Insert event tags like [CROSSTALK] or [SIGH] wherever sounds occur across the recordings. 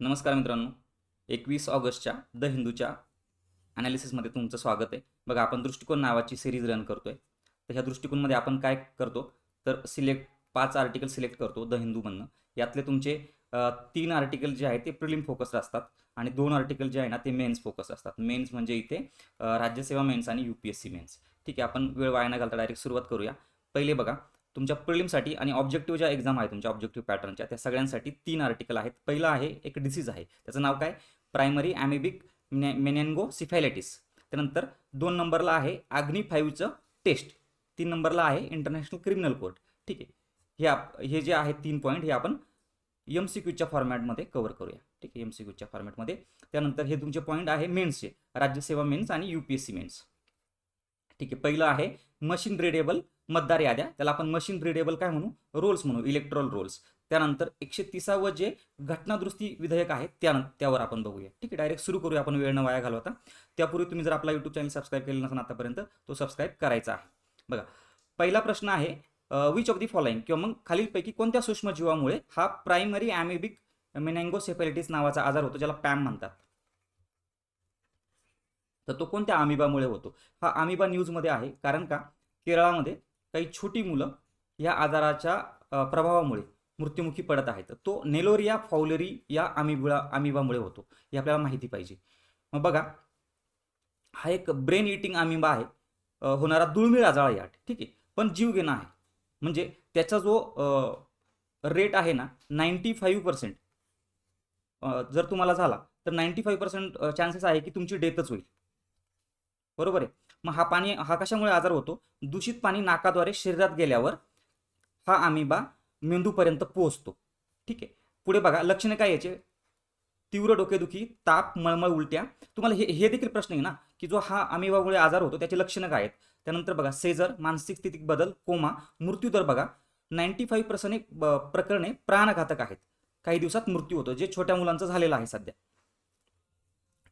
नमस्कार मित्रांनो. एकवीस ऑगस्टच्या द हिंदूच्या ॲनालिसिसमध्ये तुमचं स्वागत आहे. बघा आपण दृष्टिकोन नावाची सिरीज रन करतोय. तर ह्या दृष्टिकोनमध्ये आपण काय करतो? तर सिलेक्ट पाच आर्टिकल सिलेक्ट करतो द हिंदूमधनं. यातले तुमचे तीन आर्टिकल जे आहे ते प्रिलिम फोकस असतात आणि दोन आर्टिकल जे आहे ना ते मेन्स फोकस असतात. मेन्स म्हणजे इथे राज्यसेवा मेन्स आणि U P S C mains ठीक आहे आपण वेळ वाया न घालता डायरेक्ट सुरुवात करूया. पहिले बघा तुमच्या प्रिलिमसाठी आणि ऑब्जेक्टिव्ह ज्या एक्झाम आहे तुमच्या ऑब्जेक्टिव्ह पॅटर्नच्या त्या सगळ्यांसाठी तीन आर्टिकल आहेत. पहिलं आहे एक डिसीज आहे. त्याचं नाव काय? प्रायमरी ॲमेबिक मेनेन्गो सिफायलेटिस त्यानंतर दोन नंबरला आहे आग्नी फाईव्हचं टेस्ट. तीन नंबरला आहे इंटरनॅशनल क्रिमिनल कोर्ट. ठीक आहे. हे आप हे जे आहेत तीन पॉईंट हे आपण एम सी क्यूच्या फॉर्मॅटमध्ये कवर करूया. ठीक आहे एम सी क्यूच्या फॉर्मॅटमध्ये. त्यानंतर हे तुमचे पॉईंट आहे मेन्सचे. राज्यसेवा मेन्स आणि U P S C mains. ठीक आहे पहिलं आहे मशीन रिडेबल मतदार याद्या त्याला आपण मशीन रिडेबल काय म्हणू? रोल्स म्हणू इलेक्ट्रॉल रोल्स त्यानंतर एकशे तिसावं जे घटनादुरुस्ती विधेयक आहे त्या त्यावर आपण बघूया. ठीक आहे डायरेक्ट सुरू करूया आपण वेळ न वाया घालवता. त्यापूर्वी तुम्ही जर आपला यूट्यूब चॅनल सबस्क्राईब केलं नसेल आतापर्यंत तो सबस्क्राईब करायचा आहे. बघा पहिला प्रश्न आहे विच ऑफ दी फॉलोइंग किंवा मग खालीलपैकी कोणत्या सूक्ष्मजीवामुळे हा प्रायमरी ॲमेबिक मेनॅंगोसेफॅलिटीस नावाचा आजार होतो ज्याला पॅम म्हणतात? तर तो कोणत्या आमिबामुळे होतो? हा आमिबा न्यूजमध्ये आहे कारण का? केरळामध्ये काही छोटी मुलं या आजाराच्या प्रभावामुळे मृत्युमुखी पडत आहेत. तो नेलोरिया फॉलेरी या आमिबा आमिबामुळे होतो. हे आपल्याला माहिती पाहिजे. मग बघा हा एक ब्रेन इटिंग आमिबा आहे. होणारा दुर्मिळ आजार या ठीक आहे? पण जीवघेणा आहे. म्हणजे त्याचा जो रेट आहे ना नाईन्टी फाईव्ह पर्सेंट जर तुम्हाला झाला तर नाईन्टी फाईव्ह पर्सेंट चान्सेस आहे की तुमची डेथच होईल. बरोबर आहे? मग हा पाणी हा कशामुळे आजार होतो? दूषित पाणी नाकाद्वारे शरीरात गेल्यावर हा आमिबा मेंदूपर्यंत पोहोचतो. ठीक आहे? पुढे बघा लक्षणे काय याचे? तीव्र डोकेदुखी ताप मळमळ उलट्या. तुम्हाला हे हे देखील प्रश्न आहे ना की जो हा आमिबामुळे आजार होतो त्याची लक्षणं काय आहेत? त्यानंतर बघा सेजर मानसिक स्थितीत बदल कोमा मृत्यूदर बघा. नाईन्टी फाईव्ह पर्सेंट प्रकरणे प्राणघातक आहेत. काही दिवसात मृत्यू होतो जे छोट्या मुलांचं झालेलं आहे सध्या.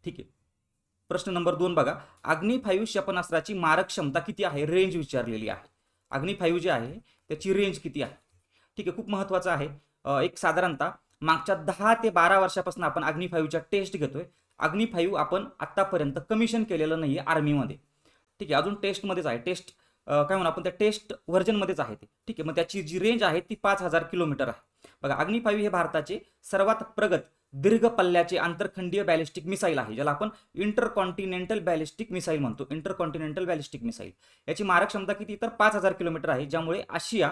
ठीक आहे? प्रश्न नंबर दोन बघा. अग्नी फाईव्ह क्षेपणास्त्राची मारक क्षमता किती आहे? रेंज विचारलेली आहे. अग्नी फाईव्ह जे आहे त्याची रेंज किती आहे? ठीक आहे खूप महत्त्वाचं आहे. एक साधारणतः मागच्या दहा ते बारा वर्षापासून आपण अग्नी फाईव्हच्या टेस्ट घेतोय. अग्नी फाईव्ह आपण आत्तापर्यंत कमिशन केलेलं नाही आहे आर्मीमध्ये ठीक आहे अजून टेस्टमध्येच आहे. टेस्ट काय म्हणू आपण त्या टेस्ट व्हर्जनमध्येच आहे ते. ठीक आहे मग त्याची जी रेंज आहे ती पाच हजार किलोमीटर आहे. बघा अग्नी फाईव्ह हे भारताचे सर्वात प्रगत दीर्घ पल्ल्याचे आंतरखंडीय बॅलिस्टिक मिसाईल आहे ज्याला आपण इंटरकॉन्टिनेंटल बॅलिस्टिक मिसाईल म्हणतो. Intercontinental ballistic missile. याची मारक क्षमता किती? तर पाच हजार किलोमीटर आहे ज्यामुळे आशिया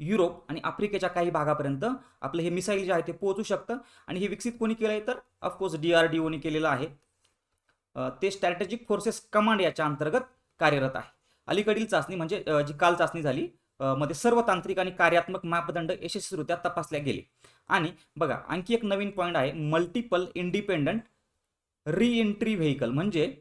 युरोप आणि आफ्रिकेच्या काही भागापर्यंत आपलं हे मिसाईल जे आहे ते पोहोचू शकतं. आणि हे विकसित कोणी केलं आहे तर of course D R D one केलेलं आहे. ते स्ट्रॅटेजिक फोर्सेस कमांड याच्या अंतर्गत कार्यरत आहे. अलीकडील चाचणी म्हणजे जी काल चाचणी झाली मध्ये सर्व तांत्रिक आणि कार्यात्मक मापदंड यशस्वीरित्या तपासल्या गेले. आणि बघा आणखी एक नवीन पॉईंट आहे मल्टिपल इंडिपेंडंट रिएंट्री व्हेकल म्हणजे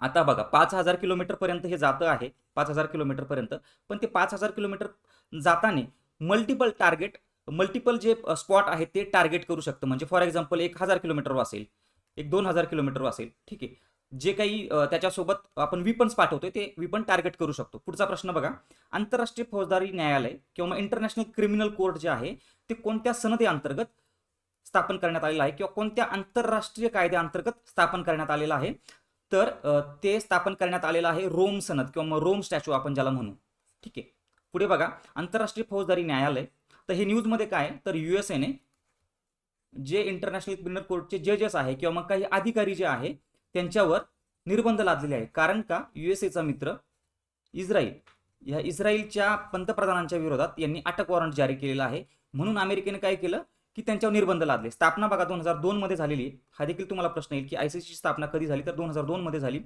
आता बघा पाच हजार किलोमीटर पर्यंत हे जातं आहे पाच हजार किलोमीटर पर्यंत. पण ते पाच हजार किलोमीटर जाताना मल्टिपल टार्गेट मल्टिपल जे स्पॉट आहेत ते टार्गेट करू शकतं. म्हणजे फॉर एक्झाम्पल एक हजार किलोमीटर वासेल एक दोन हजार किलोमीटर वासेल ठीक आहे. जे काही त्याच्यासोबत आपण विपन्स पाठवतोय ते विपन टार्गेट करू शकतो. पुढचा प्रश्न बघा. आंतरराष्ट्रीय फौजदारी न्यायालय किंवा इंटरनॅशनल क्रिमिनल कोर्ट जे आहे ते कोणत्या सनदे अंतर्गत स्थापन करण्यात आलेलं आहे किंवा कोणत्या आंतरराष्ट्रीय कायद्याअंतर्गत स्थापन करण्यात आलेलं आहे? तर ते स्थापन करण्यात आलेलं आहे रोम सनद किंवा मग रोम स्टॅच्यू आपण ज्याला म्हणू. ठीक आहे. पुढे बघा. आंतरराष्ट्रीय फौजदारी न्यायालय. तर हे न्यूजमध्ये काय तर यू एस एने जे इंटरनॅशनल क्रिमिनल कोर्टचे जजेस आहे किंवा मग काही अधिकारी जे आहे त्यांच्यावर निर्बंध लादलेले आहे कारण का? यू एस एचा मित्र इस्रायल. या इस्रायलच्या पंतप्रधानांच्या विरोधात यांनी अटक वॉरंट जारी केलेला आहे. म्हणून अमेरिकेने काय केलं? की त्यांच्यावर निर्बंध लादले. स्थापना बघा दोन हजार दोन मध्ये झालेली आहे. हा देखील तुम्हाला प्रश्न येईल की आयसीसीची स्थापना कधी झाली? तर दोन हजार दोन मध्ये झाली.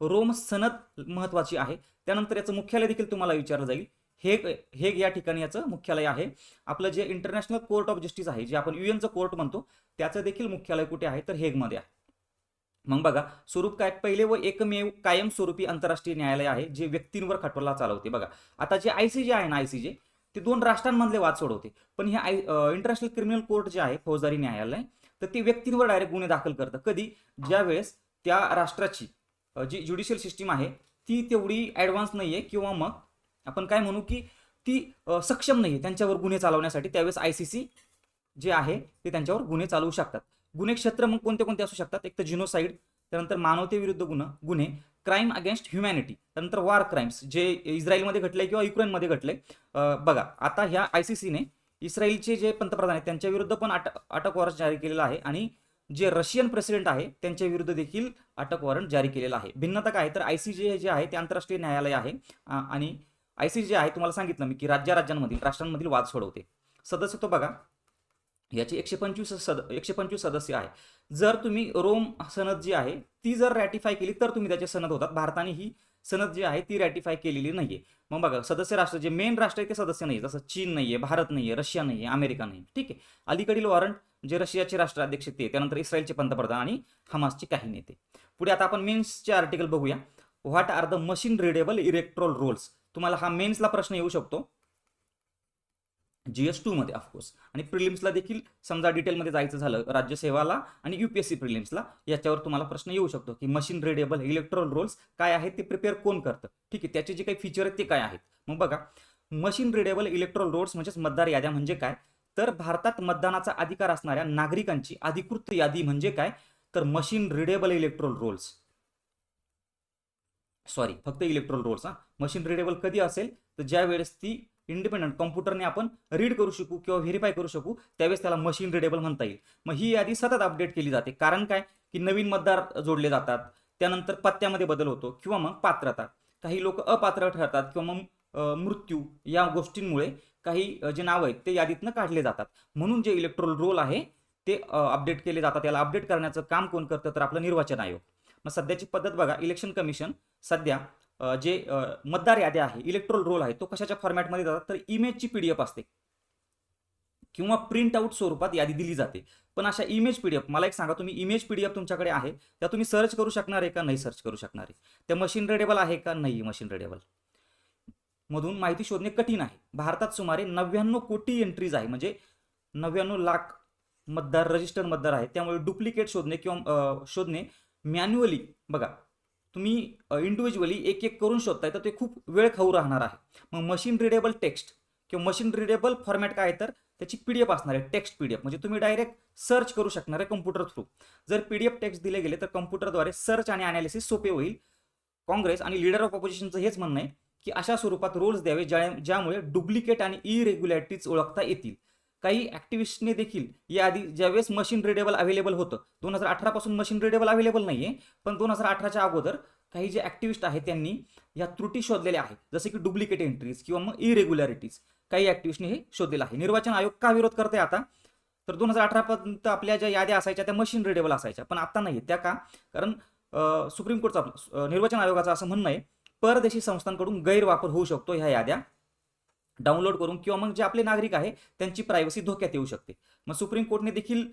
रोम सनद महत्वाची आहे. त्यानंतर याचं मुख्यालय देखील तुम्हाला विचारलं जाईल. हेग हेग या ठिकाणी याचं मुख्यालय आहे. आपलं जे इंटरनॅशनल कोर्ट ऑफ जस्टिस आहे जे आपण युएनचं कोर्ट म्हणतो त्याचं देखील मुख्यालय कुठे आहे? तर हेगमध्ये आहे. मग बघा स्वरूप काय पहिले व एकमेव कायमस्वरूपी आंतरराष्ट्रीय न्यायालय आहे जे व्यक्तींवर खटवला चालवते. बघा आता जे आयसीजे आहे ना आयसीजे ते दोन राष्ट्रांमधले वाद सोडवते. पण हे आय इंटरनॅशनल क्रिमिनल कोर्ट जे आहे फौजदारी न्यायालय तर ते व्यक्तींवर डायरेक्ट गुन्हे दाखल करतं. कधी? ज्या वेळेस त्या राष्ट्राची जी ज्युडिशियल सिस्टीम आहे ती तेवढी ॲडव्हान्स नाही आहे किंवा मग आपण काय म्हणू की ती सक्षम नाही आहे त्यांच्यावर गुन्हे चालवण्यासाठी. त्यावेळेस आय सी सी जे आहे ते त्यांच्यावर गुन्हे चालवू शकतात. गुन्हे क्षेत्र मग कोणते कोणते असू शकतात? एक तर जिनोसाईड त्यानंतर मानवतेविरुद्ध गुन्हा गुन्हे क्राईम अगेन्स्ट ह्युमॅनिटी त्यानंतर वॉर क्राईम्स जे इस्रायलमध्ये घडले किंवा युक्रेनमध्ये घडले बघा आता ह्या आय सी सीने इस्रायलचे जे पंतप्रधान आहेत त्यांच्या विरुद्ध पण अटक अटक वॉरंट जारी केलेलं आहे आणि जे रशियन प्रेसिडेंट आहे त्यांच्या विरुद्ध देखील अटक वॉरंट जारी केलेलं आहे. भिन्नता काय तर आय सी जे जे आहे ते आंतरराष्ट्रीय न्यायालय आहे. आणि आय सी जे आहे तुम्हाला सांगितलं मी की राज्या राज्यांमधील राष्ट्रांमधील वाद सोडवते. सदस्य तो बघा. याचे एकशे पंचवीस सद एकशे पंचवीस सदस्य आहे. जर तुम्ही रोम सनद जी आहे ती जर रॅटिफाय केली तर तुम्ही त्याचे सनद होतात. भारताने ही सनद जी आहे ती रॅटिफाय केलेली नाहीये. मग बघा सदस्य राष्ट्र जे मेन राष्ट्र आहे ते सदस्य नाही जसं चीन नाहीये भारत नाहीये रशिया नाहीये अमेरिका नाही ठीक आहे. अलीकडील वॉरंट जे रशियाचे राष्ट्राध्यक्ष ते त्यानंतर इस्रायलचे पंतप्रधान आणि हमासचे काही नेते. पुढे आता आपण मेन्सचे आर्टिकल बघूया. What are the machine readable electoral rolls तुम्हाला हा मेन्सला प्रश्न येऊ शकतो. जी एस टूमध्ये ऑफकोर्स आणि प्रिलिम्सला देखील समजा डिटेलमध्ये जायचं झालं राज्यसेवाला आणि यू पी एस सी प्रिलिम्सला याच्यावर तुम्हाला प्रश्न येऊ शकतो की मशीन रिडेबल इलेक्ट्रॉल रोल्स काय आहेत ते प्रिपेअर कोण करतं? ठीक आहे त्याचे जे काही फीचर आहेत ते काय आहेत? मग बघा मशीन रिडेबल इलेक्ट्रॉल रोल्स म्हणजेच मतदार याद्या म्हणजे काय? तर भारतात मतदानाचा अधिकार असणाऱ्या नागरिकांची अधिकृत यादी म्हणजे काय? तर machine readable electoral rolls sorry फक्त इलेक्ट्रोल रोल्स हा. मशीन रिडेबल कधी असेल? तर ज्या वेळेस ती इंडिपेंडंट कॉम्प्युटरने आपण रीड करू शकू किंवा व्हेरीफाय करू शकू त्यावेळेस त्याला मशीन रिडेबल म्हणता येईल. मग ही यादी सतत अपडेट केली जाते. कारण काय? की नवीन मतदार जोडले जातात त्यानंतर पत्त्यामध्ये बदल होतो किंवा मग पात्रता. काही लोक अपात्र ठरतात किंवा मग मृत्यू या गोष्टींमुळे काही जे नावं आहेत ते यादीतनं काढले जातात. म्हणून जे इलेक्ट्रोल रोल आहे ते अपडेट केले जातात. त्याला अपडेट करण्याचं काम कोण करतं? तर आपलं निर्वाचन आयोग. मग सध्याची पद्धत बघा. इलेक्शन कमिशन सध्या जे मतदार याद्या आहे इलेक्ट्रोल रोल आहे तो कशाच्या फॉर्मॅटमध्ये जातात तर इमेजची पीडीएफ असते. किंवा प्रिंट आउट स्वरूपात यादी दिली जाते. पण अशा इमेज पीडीएफ मला एक सांगा तुम्ही इमेज पीडीएफ तुमच्याकडे आहे त्या तुम्ही सर्च करू शकणार आहे का नाही सर्च करू शकणार आहे? त्या मशीन रेडेबल आहे का नाही मशीन रेडेबल मधून माहिती शोधणे कठीण आहे. भारतात सुमारे नव्याण्णव कोटी एंट्रीज आहे. म्हणजे नव्याण्णव लाख मतदार रजिस्टर मतदार आहेत. त्यामुळे डुप्लिकेट शोधणे किंवा शोधणे मॅन्युअली बघा तुम्ही इंडिव्हिज्युअली एक एक करून शोधताय तर ते खूप वेळ खाऊ राहणार आहे. मग मशीन रिडेबल टेक्स्ट किंवा मशीन रिडेबल फॉर्मॅट काय तर त्याची पी डी एफ असणार आहे टेक्स्ट पी डी एफ म्हणजे तुम्ही डायरेक्ट सर्च करू शकणार आहे कम्प्युटर थ्रू जर पी डी एफ टेक्स्ट दिले गेले तर कम्प्युटरद्वारे सर्च आणि अनालिसिस सोपे होईल. काँग्रेस आणि लीडर ऑफ ऑपोजिशनचं हेच म्हणणं आहे की अशा स्वरूपात रोल्स द्यावे ज्या ज्यामुळे डुप्लिकेट आणि इरेग्युलॅरिटीज ओळखता येतील. काही ॲक्टिव्हिस्टने देखील याआधी ज्यावेळेस मशीन रिडेबल अवेलेबल होतं दोन हजार अठरापासून मशीन रिडेबल अवेलेबल नाही आहे पण दोन हजार अठराच्या अगोदर काही जे ॲक्टिव्हिस्ट आहेत त्यांनी या त्रुटी शोधलेल्या आहेत जसे की डुप्लिकेट एंट्रीज किंवा मग इरेग्युलॅरिटीज काही ॲक्टिव्हिस्टने हे शोधलेलं आहे. निर्वाचन आयोग का विरोध करते आता? तर दोन हजार अठरापर्यंत आपल्या ज्या याद्या असायच्या त्या मशीन रिडेबल असायच्या पण आता नाही त्या का? कारण सुप्रीम कोर्टचा निर्वाचन आयोगाचं असं म्हणणं आहे परदेशी संस्थांकडून गैरवापर होऊ शकतो ह्या याद्या. डाउनलोड करून किंवा मग जे आपले नागरिक आहे त्यांची प्रायव्हसी धोक्यात येऊ शकते. मग सुप्रीम कोर्टने देखील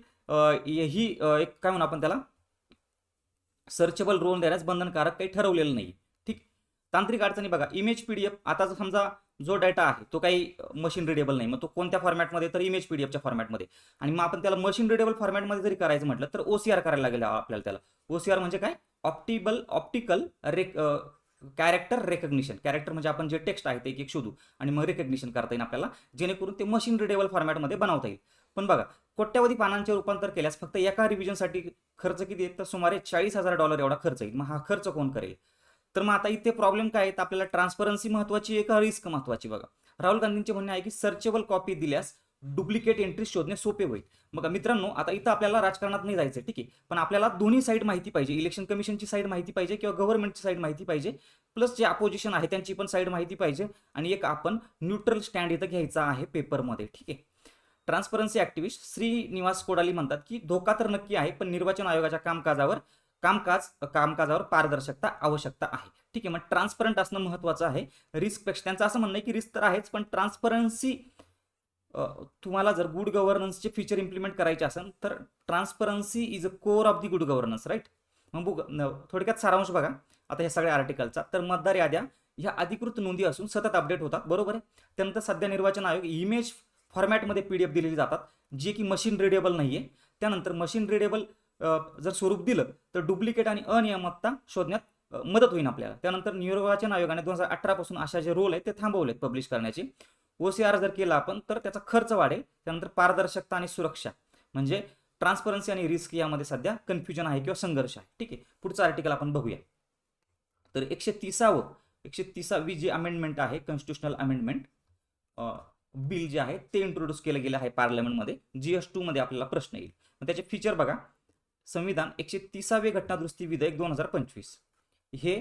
ही एक काय म्हणू आपण त्याला? सर्चेबल रोल देण्यास बंधनकारक काही ठरवलेलं नाही. ठीक? तांत्रिक अडचणी बघा. इमेज पीडीएफ आता समजा जो डेटा आहे तो काही मशीन रिडेबल नाही मग तो कोणत्या फॉर्मॅटमध्ये तर इमेज पीडीएफच्या फॉर्मॅटमध्ये आणि मग आपण त्याला मशीन रिडेबल फॉर्मॅटमध्ये जरी करायचं म्हटलं तर ओसीआर करायला लागेल आपल्याला त्याला. ओसीआर म्हणजे काय? ऑप्टिबल optical rake character recognition character म्हणजे आपण जे टेक्स्ट आहे ते एक एक शोधू आणि मग रेकग्निशन करता येईल आपल्याला जेणेकरून ते मशीन रिडेबल फॉर्मॅटमध्ये बनवता येईल. पण बघा कोट्यावधी पानांचे रूपांतर केल्यास फक्त एका रिव्हिजनसाठी खर्च किती येईल तर सुमारे चाळीस हजार डॉलर एवढा खर्च येईल. मग हा खर्च कोण करेल? तर मग आता इथे प्रॉब्लेम काय आहे? तर आपल्याला ट्रान्सपरन्सी महत्वाची आहे का? रिस्क महत्वाची बघा राहुल गांधींचे म्हणणे आहे की सर्चेबल कॉपी दिल्यास डुप्लिकेट एंट्री शोधणे सोपे होईल. मग मित्रांनो आता इथं आपल्याला राजकारणात नाही जायचं ठीक आहे? पण आपल्याला दोन्ही साईड माहिती पाहिजे. इलेक्शन कमिशनची साईड माहिती पाहिजे किंवा गव्हर्नमेंटची साईड माहिती पाहिजे. प्लस जे अपोजिशन आहे त्यांची पण साईड माहिती पाहिजे. आणि एक आपण न्यूट्रल स्टँड इथं घ्यायचा आहे पेपरमध्ये ठीक आहे? ट्रान्सपरन्सी ॲक्टिव्हिस्ट श्रीनिवास कोडाली म्हणतात की धोका तर नक्की आहे पण निर्वाचन आयोगाच्या कामकाजावर कामकाज कामकाजावर पारदर्शकता आवश्यकता आहे. ठीक आहे मग ट्रान्सपरंट असणं महत्त्वाचं आहे. रिस्कपेक्षा त्यांचं असं म्हणणं आहे की रिस्क तर आहेच पण ट्रान्सपरन्सी तुम्हाला जर गुड गव्हर्नन्सचे फीचर इम्प्लिमेंट करायचे असेल तर transparency is a core of the good governance right मग बघ थोडक्यात सारांश बघा. आता ह्या सगळ्या आर्टिकलचा तर मतदार याद्या ह्या अधिकृत नोंदी असून सतत अपडेट होतात बरोबर आहे? त्यानंतर सध्या निर्वाचन आयोग इमेज फॉर्मॅटमध्ये पी डी एफ दिलेली जातात जे की मशीन रिडेबल नाही आहे त्यानंतर मशीन रिडेबल जर स्वरूप दिलं तर डुप्लिकेट आणि अनियमितता शोधण्यात मदत होईल आपल्याला. त्यानंतर निर्वाचन आयोगाने दोन हजार अठरापासून अशा जे रोल आहेत ते थांबवलेत पब्लिश करण्याचे. ओसीआर जर केला आपण तर त्याचा खर्च वाढेल. त्यानंतर पारदर्शकता आणि सुरक्षा. म्हणजे ट्रान्सपरन्सी आणि रिस्क यामध्ये सध्या कन्फ्युजन आहे किंवा संघर्ष आहे. ठीक आहे? पुढचं आर्टिकल आपण बघूया. तर एकशे तिसावं एकशे तिसावी जी अमेंडमेंट आहे कॉन्स्टिट्युशनल अमेंडमेंट बिल जे आहे ते इंट्रोड्यूस केलं गेलं आहे पार्लमेंटमध्ये जी एस टूमध्ये आपल्याला प्रश्न येईल. मग त्याचे फीचर बघा. संविधान एकशे तिसावे घटनादुरुस्ती विधेयक दोन हजार पंचवीस. हे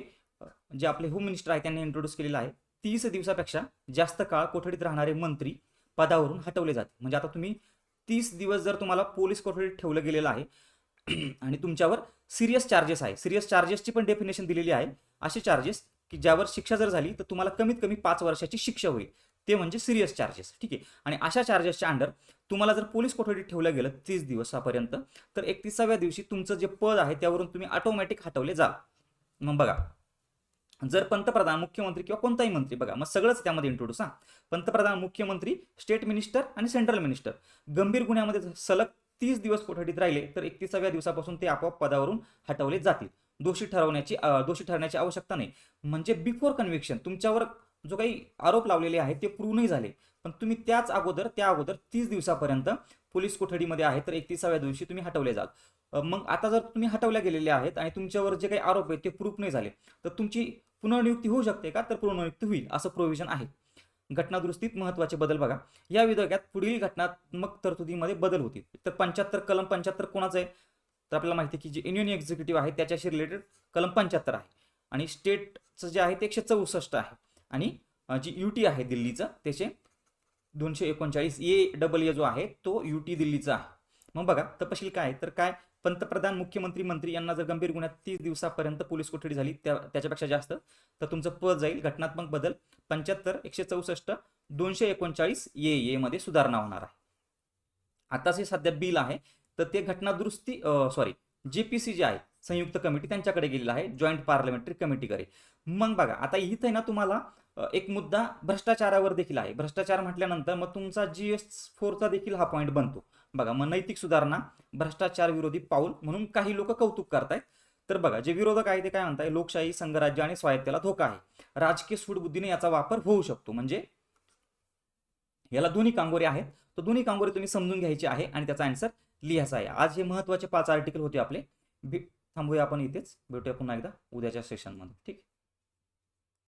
जे आपले होम मिनिस्टर आहे त्यांनी इंट्रोड्यूस केलेलं आहे. तीस दिवसापेक्षा जास्त काळ कोठडीत राहणारे मंत्री पदावरून हटवले जाते. म्हणजे आता तुम्ही तीस दिवस जर तुम्हाला पोलीस कोठडीत ठेवलं गेलेलं आहे [CLEARS THROAT] आणि तुमच्यावर सिरियस चार्जेस आहे. सिरियस चार्जेसची पण डेफिनेशन दिलेली आहे. असे चार्जेस की ज्यावर शिक्षा जर झाली तर तुम्हाला कमीत कमी पाच वर्षाची शिक्षा होईल. ते म्हणजे सिरियस चार्जेस ठीक आहे? आणि अशा चार्जेसच्या अंडर तुम्हाला जर पोलीस कोठडीत ठेवलं गेलं तीस दिवसापर्यंत तर एकतीसाव्या दिवशी तुमचं जे पद आहे त्यावरून तुम्ही ऑटोमॅटिक हटवले जा. मग बघा. जर पंतप्रधान मुख्यमंत्री किंवा कोणताही मंत्री बघा मग सगळंच त्यामध्ये इंट्रोड्यूस हा. पंतप्रधान मुख्यमंत्री स्टेट मिनिस्टर आणि सेंट्रल मिनिस्टर गंभीर गुन्ह्यामध्ये सलग तीस दिवस कोठडीत राहिले तर एकतीसाव्या दिवसापासून ते आपोआप पदावरून हटवले जातील. दोषी ठरवण्याची दोषी ठरण्याची आवश्यकता नाही. म्हणजे बिफोर कन्व्हिक्शन तुमच्यावर जो काही आरोप लावलेले आहेत ते पूर्णही झाले. पण तुम्ही त्याच अगोदर त्या अगोदर तीस दिवसापर्यंत पोलीस कोठडीमध्ये आहे तर एकतीसाव्या दिवशी तुम्ही हटवले जाल. मग आता जर तुम्ही हटवल्या गेलेले आहेत आणि तुमच्यावर जे काही आरोप आहेत ते प्रूफ नाही झाले तर तुमची पुनर्नियुक्ती होऊ शकते का? तर पुनर्नियुक्ती होईल असं प्रोव्हिजन आहे. घटनादुरुस्तीत महत्त्वाचे बदल बघा. या विधेयकात पुढील घटनात्मक तरतुदीमध्ये बदल होतील. तर पंच्याहत्तर कलम पंच्याहत्तर कोणाचं आहे? तर आपल्याला माहिती आहे की जे युनियन एक्झिक्युटिव्ह आहे त्याच्याशी रिलेटेड कलम पंच्याहत्तर आहे. आणि स्टेटचं जे आहे ते एकशे चौसष्ट आहे. आणि जी यू टी आहे दिल्लीचं त्याचे दोनशे एकोणचाळीस ए डबल ए जो आहे तो यू टी दिल्लीचा आहे. मग बघा तपशील काय आहे? तर काय पंतप्रधान मुख्यमंत्री मंत्री यांना जर गंभीर गुन्ह्यात तीस दिवसापर्यंत पोलीस कोठडी झाली त्या त्याच्यापेक्षा जास्त तर तुमचं पद जाईल घटनात्मक बदल पंच्याहत्तर एकशे चौसष्ट दोनशे एकोणचाळीस ए ए मध्ये सुधारणा होणार आहे. आता जे सध्या बिल आहे तर ते घटनादुरुस्ती सॉरी जे पी सी जे आहे संयुक्त कमिटी त्यांच्याकडे गेलेलं आहे जॉईंट पार्लमेंटरी कमिटीकडे मग बघा आता इथं आहे ना तुम्हाला एक मुद्दा भ्रष्टाचारावर देखील आहे. भ्रष्टाचार म्हटल्यानंतर मग तुमचा जी एस फोरचा देखील हा पॉईंट बनतो. बघा मग नैतिक सुधारणा भ्रष्टाचार विरोधी पाऊल म्हणून काही लोक कौतुक करतायत. तर बघा जे विरोधक आहे ते काय म्हणताय लोकशाही संघराज्य आणि स्वायत्तेला धोका आहे. राजकीय सूडबुद्धीने याचा वापर होऊ शकतो. म्हणजे याला दोन्ही कांगोरे आहेत. तर दोन्ही कांगोरे तुम्ही समजून घ्यायचे आहे आणि त्याचा आन्सर लिहायचा आहे. आज हे महत्त्वाचे पाच आर्टिकल होते आपले. थांबूया आपण इथेच. भेटूया पुन्हा एकदा उद्याच्या सेशनमध्ये ठीक?